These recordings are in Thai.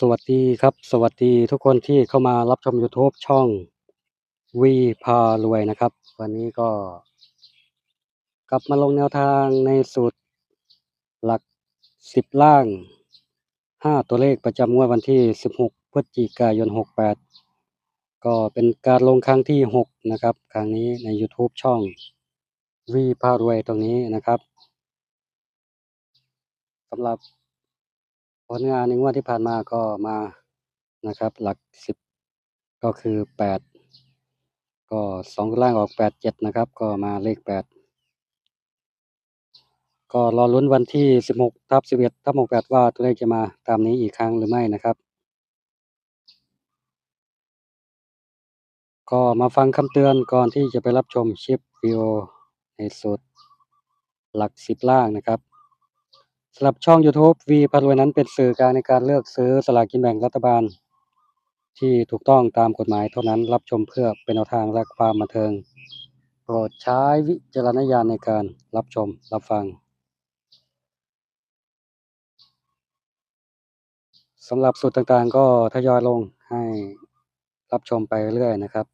สวัสดีครับ สวัสดีทุกคนที่เข้ามารับชม YouTube ช่องวีพารวยนะครับ วันนี้ก็ กลับมาลงแนวทางในสูตรหลักสิบล่างห้าตัวเลขประจำงวดวันที่ 16 พฤศจิกายน 68 ก็เป็นการลงครั้งที่ 6 นะครับ ครั้งนี้ใน YouTube ช่องวีพารวยตรงนี้นะครับสำหรับ ลงานในงวดที่ผ่านมาก็มานะครับ หลักสิบก็คือแปดก็สองล่างออกแปดเจ็ดนะครับ ก็มาเลขแปดก็รอลุ้นวันที่สิบหกทับสิบเอ็ดทับหกแปดว่าตัวเลขจะมาตามนี้อีกครั้งหรือไม่นะครับ ก็มาฟังคำเตือนก่อนที่จะไปรับชมคลิปวิโอในสูตรหลักสิบล่างนะครับ สำหรับช่อง YouTube วีพารวยนั้นเป็นสื่อกลางในการเลือกซื้อสลากกินแบ่งรัฐบาล ที่ถูกต้องตามกฎหมายเท่านั้นรับชมเพื่อเป็นแนวทางและความบันเทิง โปรดใช้วิจารณญาณในการรับชมรับฟังสำหรับสูตรต่างๆ ก็ทยอยลงให้รับชมไปเรื่อยนะครับ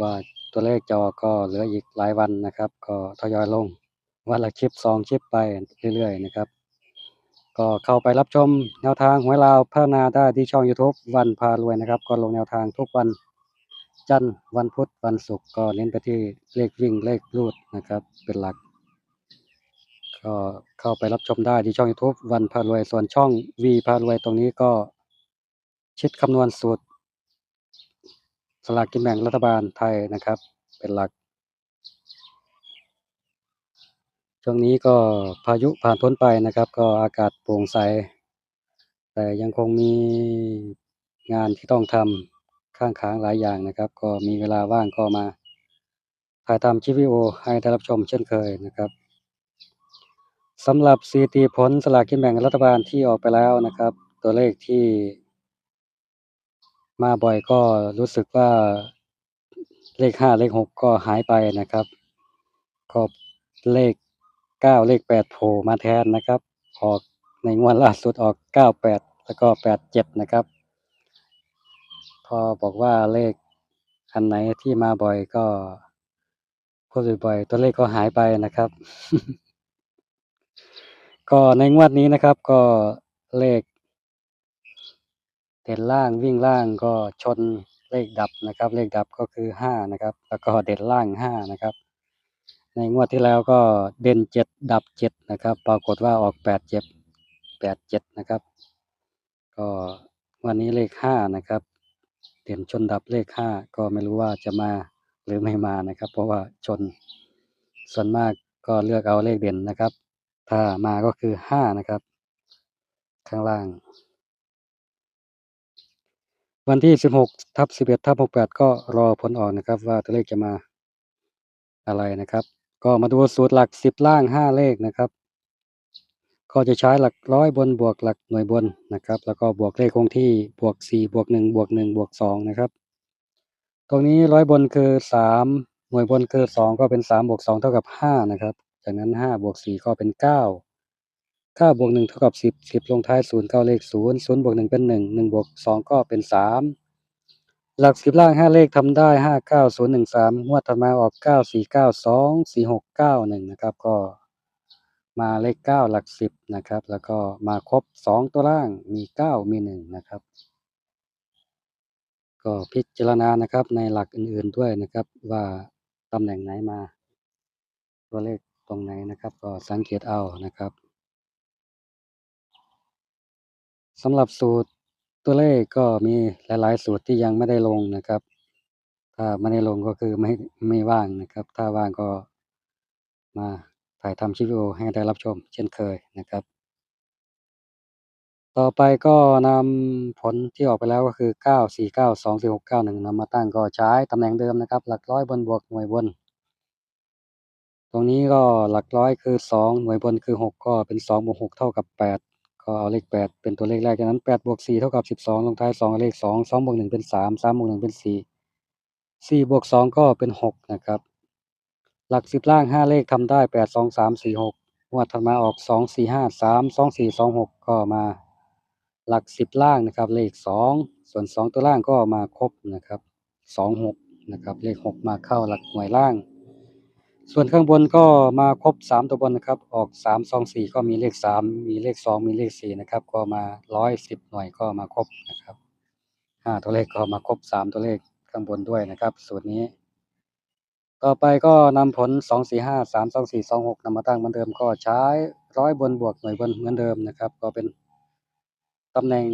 ว่าตัวเลขจะออกก็เหลืออีกหลายวันนะครับ ก็ทยอยลง วันละคลิปสองคลิปไปเรื่อยๆนะครับ ก็เข้าไปรับชมแนวทางหวยลาวพัฒนาได้ที่ช่อง YouTube วันพารวยนะครับ ก็ลงแนวทางทุกวันจันทร์วันพุธวันศุกร์ก็เน้นไปที่เลขวิ่งเลขรูดนะครับ เป็นหลัก ก็เข้าไปรับชมได้ที่ช่อง YouTube วันพารวยส่วนช่องวีพารวยตรงนี้ก็ชิดคำนวณสูตรสลากกินแบ่งรัฐบาลไทยนะครับ เป็นหลัก ช่วงนี้ก็พายุผ่านพ้นไปนะครับ ก็อากาศโปร่งใส แต่ยังคงมีงานที่ต้องทำข้างค้างหลายอย่างนะครับ ก็มีเวลาว่างก็มาถ่ายทำคลิปวิดีโอให้ได้รับชมเช่นเคยนะครับสำหรับสถิติผลสลากกินแบ่งรัฐบาลที่ออกไปแล้วนะครับ ตัวเลขที่ มาบ่อยก็รู้สึกว่าเลขห้าเลขหกก็หายไปนะครับก็เลข เก้าเลขแปดโผล่มาแทนนะครับ ออกในงวดล่าสุดออกเก้าแปดแล้วก็แปดเจ็ดนะครับ พอบอกว่าเลขอันไหนที่มาบ่อยก็พูดบ่อยๆตัวเลขก็หายไปนะครับ ก็ในงวดนี้นะครับ ก็เลขเด่นล่างวิ่งล่างก็ชนเลขดับนะครับ เลขดับก็คือห้านะครับ แล้วก็เด่นล่างห้านะครับ ในงวดที่แล้วก็เด่นเจ็ดดับเจ็ดนะครับ ปรากฏว่าออกแปดเจ็ดแปดเจ็ดนะครับ ก็วันนี้เลขห้านะครับ เด่นชนดับเลขห้าก็ไม่รู้ว่าจะมาหรือไม่มานะครับ เพราะว่าชนส่วนมากก็เลือกเอาเลขเด่นนะครับ ถ้ามาก็คือห้านะครับ ข้างล่าง วันที่16ทับ11ทับ68ก็รอผลออกนะครับ ว่าตัวเลขจะมาอะไรนะครับ ก็มาดูสูตรหลัก10ล่าง5เลขนะครับ ก็จะใช้หลักร้อยบนบวกหลักหน่วยบนนะครับ แล้วก็บวกเลขคงที่บวก4บวก1บวก1บวก2นะครับ ตรงนี้ร้อยบนคือ3หน่วยบนคือ2ก็เป็น3บวก2เท่ากับ5นะครับ จากนั้น5บวก4ก็เป็น9 9บวก1เท่ากับ10 10ลงท้าย0 9เก้าเลข0 0บวก1เป็น1 1บวก2ก็เป็น3 หลัก10ล่าง5เลขทำได้5 9 0 1 3งวดถัดมาออก9 4 9 2 4 6 9 1นะครับ ก็มาเลข9หลัก10นะครับ แล้วก็มาครบ2ตัวล่างมี9มี1นะครับ ก็พิจารณานะครับในหลักอื่นๆด้วยนะครับ ว่าตำแหน่งไหนมา ตัวเลขตรงไหนนะครับ ก็สังเกตเอานะครับสำหรับสูตร ตัวเลขก็มีหลาย ๆ สูตรที่ยังไม่ได้ลงนะครับ ถ้าไม่ได้ลงก็คือไม่ไม่ว่างนะครับ ถ้าว่างก็มาถ่ายทำคลิปวิดีโอให้ได้รับชม เช่นเคยนะครับ ต่อไปก็นำผลที่ออกไปแล้วก็คือ 9 4 9 2 4 6 9 1นำมาตั้งก็ใช้ตำแหน่งเดิมนะครับ หลักร้อยบนบวกหน่วยบน ตรงนี้ก็หลักร้อยคือ 2 หน่วยบนคือ 6 ก็เป็น2บวก6เท่ากับ 8 ก็เอาเลข8เป็นตัวเลขแรกจากนั้น8บวก4เท่ากับ12ลงท้าย2เลข2 2บวก1เป็น3 3บวก1เป็น4 4บวก2ก็เป็น6นะครับ หลัก10ล่าง5เลขทำได้8 2 3 4 6งวดถัดมาออก2 4 5 3 2 4 2 6ก็มา หลักสิบล่างนะครับ เลขสองส่วนสองตัวล่างก็มาครบนะครับสองหกนะครับ เลขหกมาเข้าหลักหน่วยล่าง ส่วนข้างบนก็มาครบสามตัวบนนะครับ ออกสามสองสี่ก็มีเลขสามมีเลขสองมีเลขสี่นะครับ ก็มาร้อยสิบหน่วยก็มาครบนะครับห้าตัวเลขก็มาครบสามตัวเลขข้างบนด้วยนะครับ สูตรนี้ ต่อไปก็นำผลสองสี่ห้าสามสองสี่สองหกนำมาตั้งเหมือนเดิมก็ใช้ร้อยบนบวกหน่วยบนเหมือนเดิมนะครับ ก็เป็นตำแหน่ง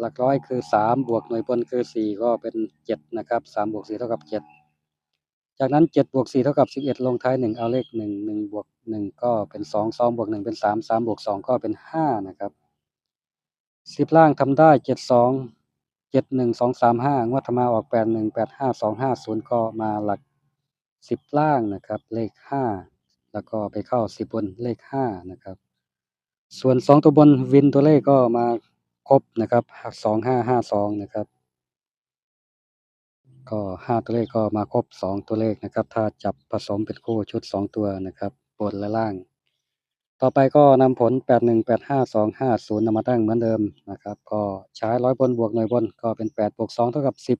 หลักร้อยคือสามบวกหน่วยบนคือสี่ก็เป็นเจ็ดนะครับสามบวกสี่เท่ากับเจากนั้นเจ็ดบวกสี่เท่ากับสิบเอ็ดลงท้ายหนึ่งเอาเลขหนึ่งหนึ่งบวกหนึ่งก็เป็นสองสองบวกหนึ่งเป็นสามสามบวกสองก็เป็นห้านะครับสิบล่างทำได้เจ็ดสองเจ็ดหนึ่งสองสามห้างวดธรรมาออกแปดหนึ่งแปดห้าสองห้าศูนย์ก็มาหลักสิบล่างนะครับ เลขห้าแล้วก็ไปเข้าสิบบนเลขห้านะครับ ส่วนสองตัวบนวินตัวเลขก็มาครบนะครับสองห้าห้าสองนะครับ ก็ห้าตัวเลขก็มาครบสองตัวเลขนะครับ ถ้าจับผสมเป็นคู่ชุดสองตัวนะครับ บนและล่าง ต่อไปก็นำผลแปดหนึ่งแปดห้าสองห้าศูนย์นำมาตั้งเหมือนเดิมนะครับ ก็ใช้ร้อยบนบวกหน่วยบนก็เป็นแปดบวกสองเท่ากับสิบ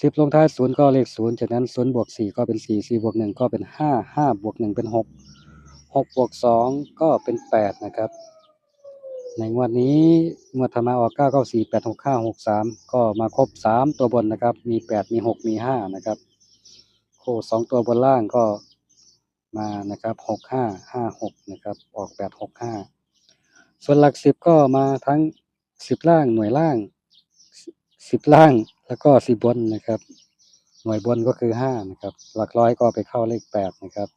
สิบลงท้ายศูนย์ก็เลขศูนย์จากนั้นศูนย์บวกสี่ก็เป็นสี่สี่บวกหนึ่งก็เป็นห้าห้าบวกหนึ่งเป็นหกหกบวกสองก็เป็นแปดนะครับ ในงวดนี้งวดธรรมาออกเก้าเก้าสี่แปดหกห้าหกสามก็มาครบสามตัวบนนะครับ มีแปดมีหกมีห้านะครับ โค้สองตัวบนล่างก็มานะครับหกห้าห้าหกนะครับ ออกแปดหกห้าส่วนหลักสิบก็มาทั้งสิบล่างหน่วยล่างสิบล่างแล้วก็สิบบนนะครับ หน่วยบนก็คือห้านะครับ หลักร้อยก็ไปเข้าเลขแปดนะครับ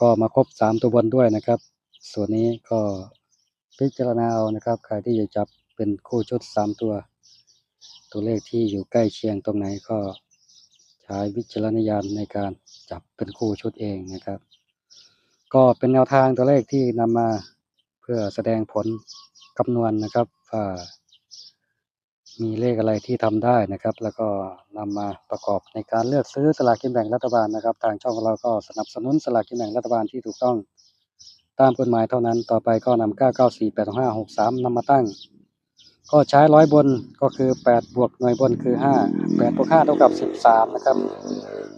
ก็มาครบสามตัวบนด้วยนะครับ ส่วนนี้ก็ พิจารณาเอานะครับ ใครที่จะจับเป็นคู่ชุดสามตัว ตัวเลขที่อยู่ใกล้เคียงตรงไหนก็ใช้วิจารณญาณในการจับเป็นคู่ชุดเองนะครับ ก็เป็นแนวทางตัวเลขที่นำมาเพื่อแสดงผลคำนวณนะครับว่ามีเลขอะไรที่ทำได้นะครับ แล้วก็นำมาประกอบในการเลือกซื้อสลากกินแบ่งรัฐบาลนะครับ ทางช่องของเราก็สนับสนุนสลากกินแบ่งรัฐบาลที่ถูกต้อง ตามกฎหมายเท่านั้น ต่อไปก็นำ9948563นำมาตั้ง ก็ใช้ร้อยบนก็คือ 8 บวกหน่วยบนคือ 5 8บวก5เท่ากับ 13 นะครับ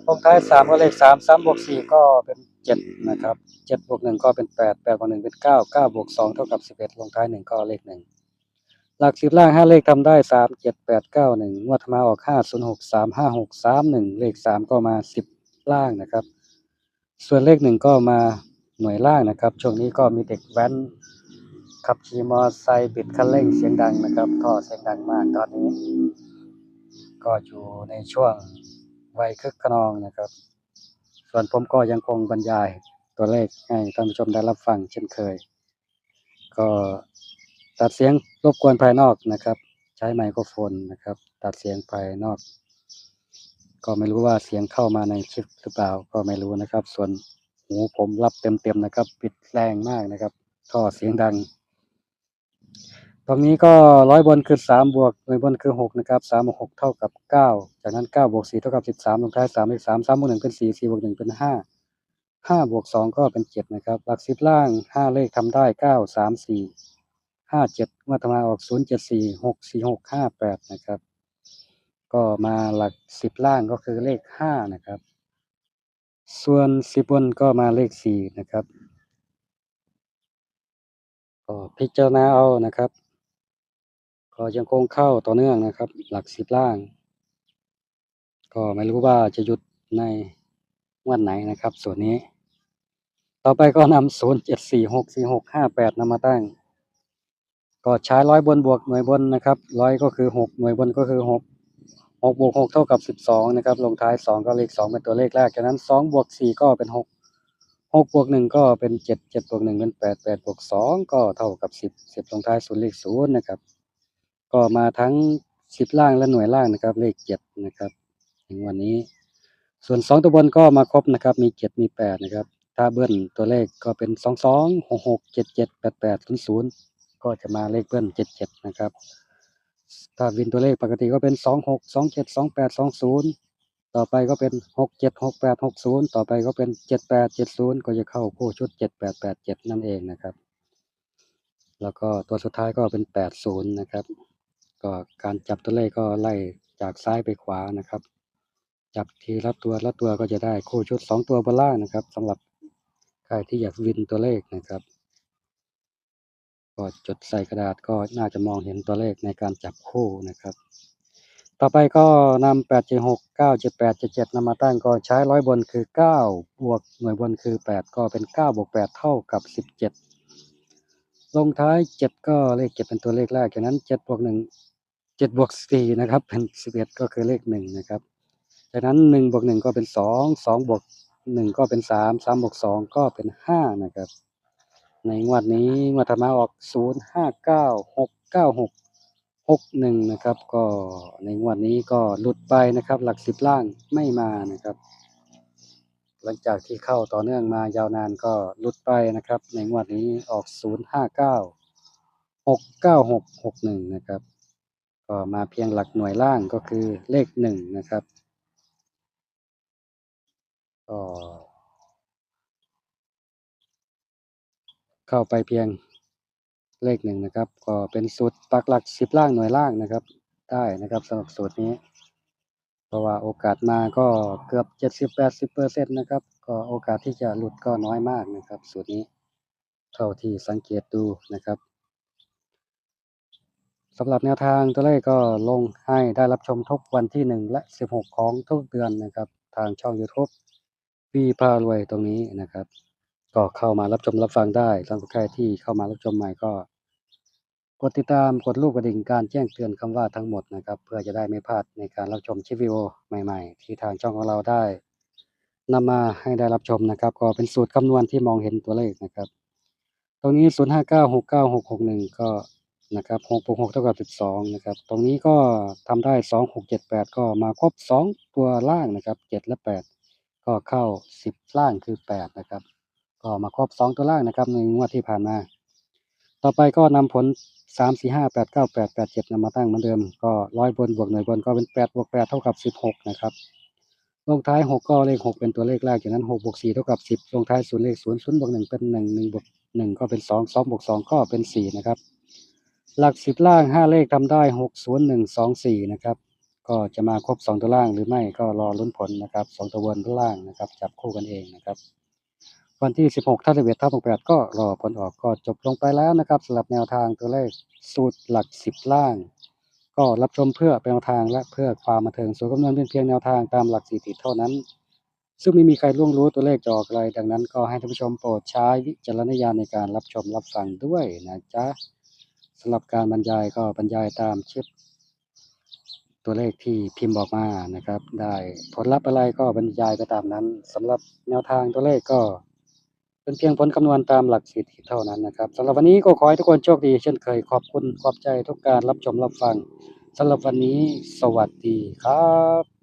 ลงท้าย 3 ก็เลข 3 3บวก4ก็เป็น 7 นะครับ7บวก1ก็เป็น 8 8บวก1เป็น 9 9บวก2เท่ากับ 11 ลงท้าย 1 ก็เลข 1หลักสิบล่าง5เลขทำได้3 7 8 9 1งวดมาออก5 0 6 3 5 6 3 1เลข3ก็มา10ล่างนะครับ ส่วนเลข1ก็มา หน่วยล่างนะครับ ช่วงนี้ก็มีเด็กแว้นขับขี่มอเตอร์ไซค์บิดคันเร่งเสียงดังนะครับก็เสียงดังมากตอนนี้ ก็อยู่ในช่วงวัยคึกขนองนะครับ ส่วนผมก็ยังคงบรรยายตัวเลขให้ท่านผู้ชมได้รับฟังเช่นเคย ก็ตัดเสียงรบกวนภายนอกนะครับ ใช้ไมโครโฟนนะครับ ตัดเสียงภายนอก ก็ไม่รู้ว่าเสียงเข้ามาในคลิปหรือเปล่าก็ไม่รู้นะครับ ส่วน หูผมรับเต็มๆนะครับ ปิดแรงมากนะครับก็เสียงดัง ตรงนี้ก็ร้อยบนคือสามบวกหน่วยบนคือหกนะครับสามบวกหกเท่ากับเก้าจากนั้นเก้าบวกสี่เท่ากับสิบสามลงท้ายสามเลขสามสามบวกหนึ่งเป็นสี่สี่บวกหนึ่งเป็นห้าห้าบวกสองก็เป็นเจ็ดนะครับ หลักสิบล่างห้าเลขทำได้เก้าสามสี่ห้าเจ็ดมาทำมาออกศูนย์เจ็ดสี่หกสี่หกห้าแปดนะครับ ก็มาหลักสิบล่างก็คือเลขห้านะครับ ส่วนสิบบนก็มาเลขสี่นะครับก็พิจารณาเอานะครับ ก็ยังคงเข้าต่อเนื่องนะครับ หลักสิบล่าง ก็ไม่รู้ว่าจะหยุดในงวันไหนนะครับ ส่วนนี้ ต่อไปก็นำศูนย์เจ็ดสี่หกสี่หกห้าแปดนำมาตั้ง ก็ใช้ร้อยบนบวกหน่วยบนนะครับร้อยก็คือหกหน่วยบนก็คือหก กบวกหกเท่ากับสิบสองนะครับลงท้ายสองก็เลขสองเป็นตัวเลขแรกจากนั้นสองบวกสี่ก็เป็นหกหกบวกหนึ่งก็เป็นเจ็ดเจ็ดบวกหนึ่งเป็นแปดแปดบวกสองก็เท่ากับสิบสิบลงท้ายศูนย์เลขศูนย์นะครับ ก็มาทั้งสิบล่างและหน่วยล่างนะครับ เลขเจ็ดนะครับถึงวันนี้ ส่วนสองตัวบนก็มาครบนะครับ มีเจ็ดมีแปดนะครับ ถ้าเบิ้ลตัวเลขก็เป็นสองสองหกหกเจ็ดเจ็ดแปดแปดศูนย์ศูนย์ก็จะมาเลขเบิ้ลเจ็ดเจ็ดนะครับ ถ้าวินตัวเลขปกติก็เป็นสองหกสองเจ็ดสองแปดสองศูนย์ต่อไปก็เป็นหกเจ็ดหกแปดหกศูนย์ต่อไปก็เป็นเจ็ดแปดเจ็ดศูนย์ก็จะเข้าคู่ชุดเจ็ดแปดแปดเจ็ดนั่นเองนะครับ แล้วก็ตัวสุดท้ายก็เป็นแปดศูนย์นะครับ ก็การจับตัวเลขก็ไล่จากซ้ายไปขวานะครับ จับทีละตัวละตัวก็จะได้คู่ชุดสองตัวบนล่างนะครับสำหรับใครที่อยากวินตัวเลขนะครับ ก็จดใส่กระดาษก็น่าจะมองเห็นตัวเลขในการจับคู่นะครับ ต่อไปก็นำแปดเจ็ดหกเก้าเจ็ดแปดเจ็ดเจ็ดนำมาตั้งก็ใช้ร้อยบนคือเก้าบวกหน่วยบนคือแปดก็เป็นเก้าบวกแปดเท่ากับสิบเจ็ดลงท้ายเจ็ดก็เลขเจ็ดเป็นตัวเลขแรกจากนั้นเจ็ดบวกหนึ่งเจ็ดบวกสี่นะครับเป็นสิบเอ็ดก็คือเลขหนึ่งนะครับ จากนั้นหนึ่งบวกหนึ่งก็เป็นสองสองบวกหนึ่งก็เป็นสามสามบวกสองก็เป็นห้านะครับ ในงวดนี้งวดถัดมาออกศูนย์ห้าเก้าหกเก้าหกหกหนึ่งนะครับ ก็ในงวดนี้ก็หลุดไปนะครับ หลักสิบล่างไม่มานะครับ หลังจากที่เข้าต่อเนื่องมายาวนานก็หลุดไปนะครับ ในงวดนี้ออกศูนย์ห้าเก้าหกเก้าหกหกหนึ่งนะครับ ก็มาเพียงหลักหน่วยล่างก็คือเลขหนึ่งนะครับก็ เข้าไปเพียงเลขหนึ่งนะครับ ก็เป็นสูตรปักหลักสิบล่างหน่วยล่างนะครับ ได้นะครับสำหรับสูตรนี้ เพราะว่าโอกาสมาก็เกือบเจ็ดสิบแปดสิบเปอร์เซ็นต์นะครับ ก็โอกาสที่จะหลุดก็น้อยมากนะครับ สูตรนี้เท่าที่สังเกตดูนะครับสำหรับแนวทางตัวเลขก็ลงให้ได้รับชมทุกวันที่หนึ่งและสิบหกของทุกเดือนนะครับ ทางช่อง YouTube ปีพารวยตรงนี้นะครับ ก็เข้ามารับชมรับฟังได้สำหรับใครที่เข้ามารับชมใหม่ก็ กดติดตามกดรูปกระดิ่งการแจ้งเตือนคำว่าทั้งหมดนะครับ เพื่อจะได้ไม่พลาดในการรับชมคลิปวิโอใหม่ ๆ ที่ทางช่องของเราได้นำมาให้ได้รับชมนะครับ ก็เป็นสูตรคำนวณที่มองเห็นตัวเลขนะครับ ตรงนี้ 0 5 9 6 9 6 6 1 ก็นะครับ6บวก6เท่ากับ 12 นะครับ ตรงนี้ก็ทำได้ 2 6 7 8 ก็มาครบ 2 ตัวล่างนะครับ 7 และ 8 ก็เข้า 10 ล่างคือ 8 นะครับ ก็มาครบ2ตัวล่างนะครับในงวดที่ผ่านมา ต่อไปก็นำผล3 4 5 8 9 8 8 7นำมาตั้งเหมือนเดิมก็ร้อยบนบวกหน่วยบนก็เป็น8บวก8เท่ากับ16นะครับลงท้าย6ก็เลข6เป็นตัวเลขแรกจากนั้น6บวก4เท่ากับ10ลงท้าย0เลข0 0บวก1เป็น1 1บวก1ก็เป็น2 2บวก2ก็เป็น4นะครับหลัก10ล่าง5เลขทำได้6 0 1 2 4นะครับก็จะมาครบ2ตัวล่างหรือไม่ก็รอลุ้นผลนะครับ2ตัวบนล่างนะครับจับคู่กันเองนะครับ วันที่ 16ท่า11ท่า68ก็รอผลออกก็จบลงไปแล้วนะครับสำหรับแนวทางตัวเลขสูตรหลัก 10 ล่าง ก็รับชมเพื่อเป็นแนวทางและเพื่อความบันเทิงส่วนคำนวณเป็นเพียงแนวทางตามหลักสี่ติดเท่านั้น ซึ่งไม่มีใครล่วงรู้ตัวเลขจะออกอะไรดังนั้น ก็ให้ท่านผู้ชมโปรดใช้วิจารณญาณในการรับชมรับฟังด้วยนะจ๊ะสำหรับการบรรยายก็บรรยายตามชิปตัวเลขที่พิมพ์บอกมานะครับ ได้ผลลัพธ์อะไรก็บรรยายไปตามนั้นสำหรับแนวทางตัวเลขก็ เป็นเพียงผลคำนวณตามหลักสิทธิเท่านั้นนะครับสำหรับวันนี้ก็ขอให้ทุกคนโชคดี เช่นเคยขอบคุณขอบใจทุกการรับชมรับฟังสำหรับวันนี้ สวัสดีครับ